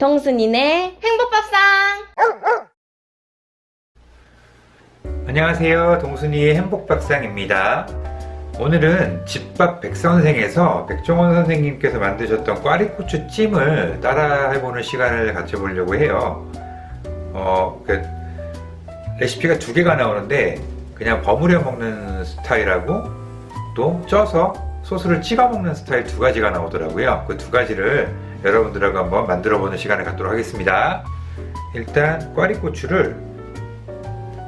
동순이네 행복밥상! 안녕하세요. 동순이의 행복박상입니다. 오늘은 집밥 백선생에서 백종원 선생님께서 만드셨던 꽈리고추 찜을 따라 해보는 시간을 가져보려고 해요. 어, 그 레시피가 두 개가 나오는데 그냥 버무려 먹는 스타일하고 또 쪄서 소스를 찍어 먹는 스타일 두 가지가 나오더라고요. 그 두 가지를 여러분들하고 한번 만들어 보는 시간을 갖도록 하겠습니다. 일단 꽈리고추를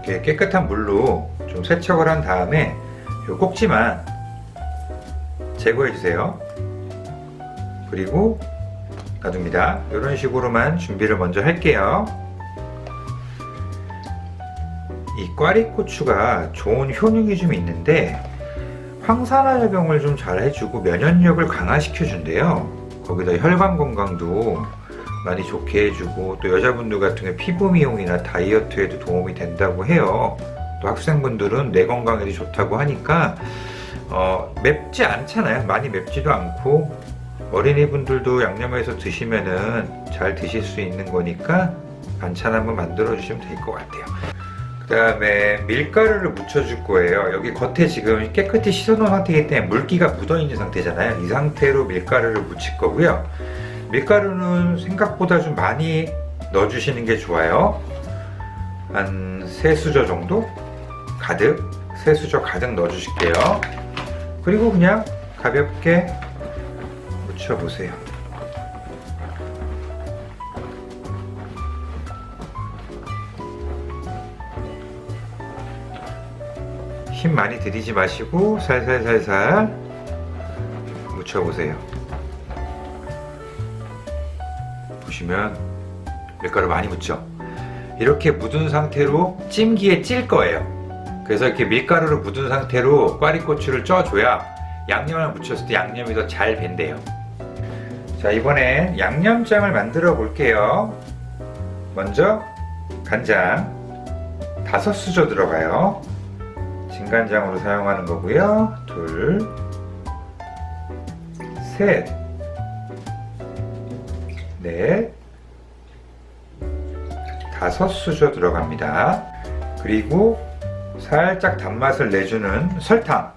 이렇게 깨끗한 물로 좀 세척을 한 다음에 요 꼭지만 제거해 주세요. 그리고 놔둡니다. 이런 식으로만 준비를 먼저 할게요. 이 꽈리고추가 좋은 효능이 좀 있는데 황산화 작용을 좀 잘 해주고 면역력을 강화시켜 준대요. 거기다 혈관 건강도 많이 좋게 해주고 또 여자분들 같은 경우 피부 미용이나 다이어트에도 도움이 된다고 해요. 또 학생분들은 뇌 건강에도 좋다고 하니까 어, 맵지 않잖아요. 많이 맵지도 않고 어린이분들도 양념해서 드시면은 잘 드실 수 있는 거니까 반찬 한번 만들어 주시면 될 것 같아요. 그 다음에 밀가루를 묻혀줄 거예요. 여기 겉에 지금 깨끗이 씻어놓은 상태이기 때문에 물기가 묻어있는 상태잖아요. 이 상태로 밀가루를 묻힐 거고요. 밀가루는 생각보다 좀 많이 넣어주시는 게 좋아요. 한세 수저 정도 가득 세 수저 가득 넣어주실게요. 그리고 그냥 가볍게 묻혀보세요. 힘 많이 들이지 마시고 살살살살 묻혀보세요. 보시면 밀가루 많이 묻죠? 이렇게 묻은 상태로 찜기에 찔 거예요. 그래서 이렇게 밀가루를 묻은 상태로 꽈리고추를 쪄줘야 양념을 묻혔을 때 양념이 더 잘 밴대요. 자, 이번엔 양념장을 만들어 볼게요. 먼저 간장 다섯 수저 들어가요. 진간장으로 사용하는 거고요. 둘, 셋, 넷, 다섯 수저 들어갑니다. 그리고 살짝 단맛을 내주는 설탕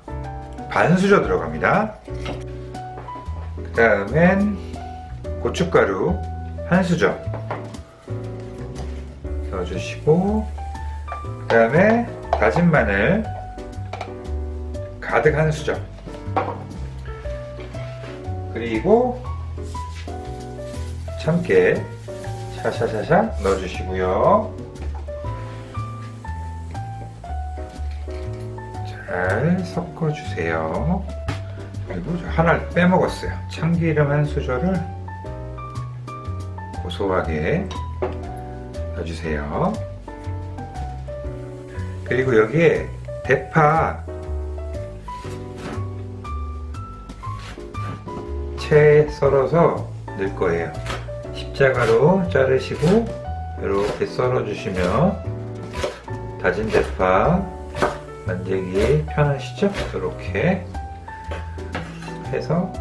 반 수저 들어갑니다. 그 다음엔 고춧가루 한 수저 넣어주시고 그 다음에 다진 마늘 가득 한 수저 그리고 참깨 샤샤샤샤 넣어주시고요. 잘 섞어주세요. 그리고 저 하나를 빼먹었어요. 참기름 한 수저를 고소하게 넣어주세요. 그리고 여기에 대파 채 썰어서 넣을 거예요. 십자가로 자르시고 이렇게 썰어주시면 다진 대파 만들기 편하시죠? 이렇게 해서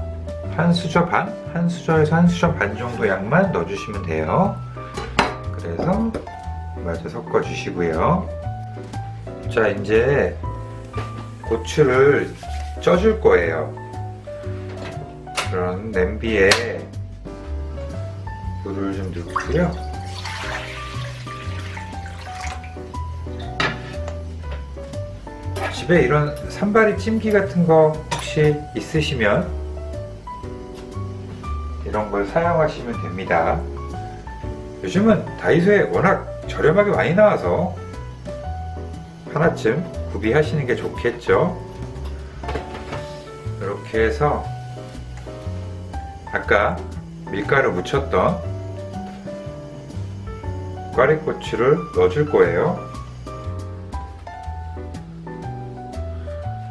한 수저 반? 한 수저에서 한 수저 반 정도 양만 넣어주시면 돼요. 그래서 마저 섞어주시고요. 자, 이제 고추를 쪄줄 거예요. 그런 냄비에 물을 좀 넣고요. 집에 이런 산발이 찜기 같은 거 혹시 있으시면 이런 걸 사용하시면 됩니다. 요즘은 다이소에 워낙 저렴하게 많이 나와서 하나쯤 구비하시는 게 좋겠죠. 이렇게 해서 아까 밀가루 묻혔던 꽈리고추를 넣어줄 거예요.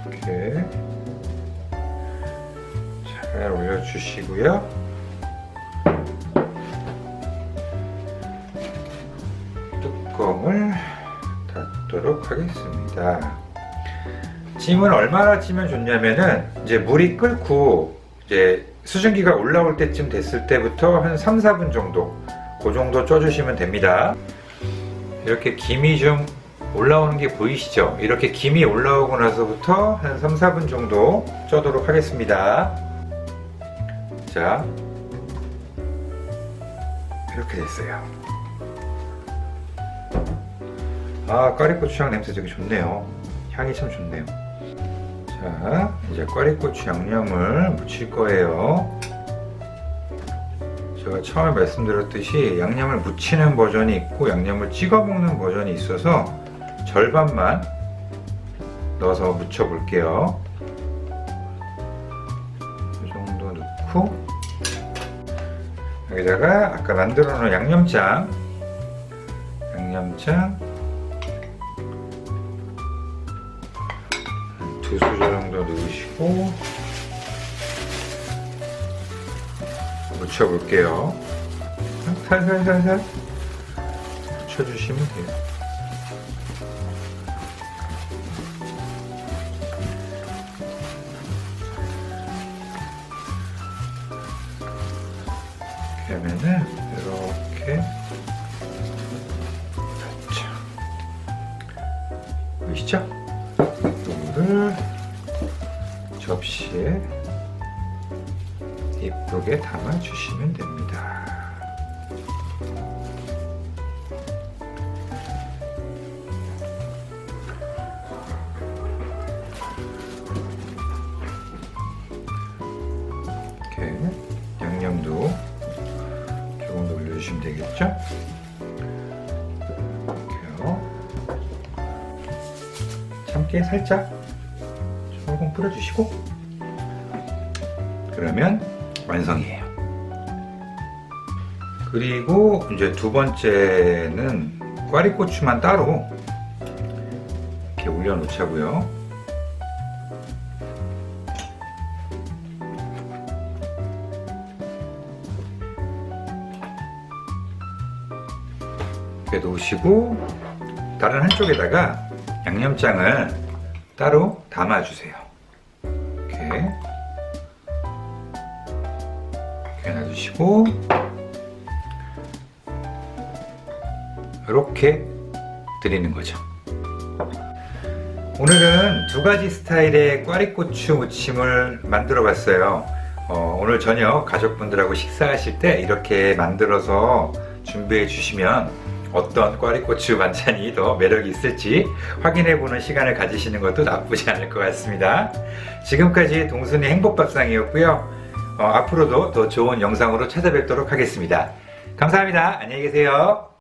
이렇게 잘 올려주시고요. 뚜껑을 닫도록 하겠습니다. 찜은 얼마나 찌면 좋냐면은 이제 물이 끓고 이제 수증기가 올라올 때쯤 됐을 때부터 한 3, 4분 정도 그 정도 쪄주시면 됩니다. 이렇게 김이 좀 올라오는 게 보이시죠? 이렇게 김이 올라오고 나서부터 한 3, 4분 정도 쪄도록 하겠습니다. 자, 이렇게 됐어요. 아, 꽈리고추장 냄새 되게 좋네요. 향이 참 좋네요. 자, 이제 꽈리고추 양념을 묻힐 거예요. 제가 처음에 말씀드렸듯이 양념을 묻히는 버전이 있고 양념을 찍어 먹는 버전이 있어서 절반만 넣어서 묻혀 볼게요. 이 정도 넣고 여기다가 아까 만들어 놓은 양념장 양념장 두 수저 정도 넣으시고 묻혀볼게요. 살살살살 묻혀주시면 돼요. 하면은 이렇게 자, 보이시죠? 이거를 접시에 예쁘게 담아주시면 됩니다. 이렇게 양념도 조금 더 올려주시면 되겠죠? 이렇게요. 참깨 살짝 조금 뿌려주시고 그러면 완성이에요. 그리고 이제 두 번째는 꽈리고추만 따로 이렇게 올려놓자고요. 이렇게 놓으시고 다른 한쪽에다가 양념장을 따로 담아주세요. 이렇게 이렇게 놔주시고 이렇게 드리는 거죠. 오늘은 두 가지 스타일의 꽈리고추 무침을 만들어 봤어요. 어, 오늘 저녁 가족분들하고 식사하실 때 이렇게 만들어서 준비해 주시면 어떤 꽈리고추 반찬이 더 매력이 있을지 확인해 보는 시간을 가지시는 것도 나쁘지 않을 것 같습니다. 지금까지 동순이 행복밥상이었고요. 어, 앞으로도 더 좋은 영상으로 찾아뵙도록 하겠습니다. 감사합니다. 안녕히 계세요.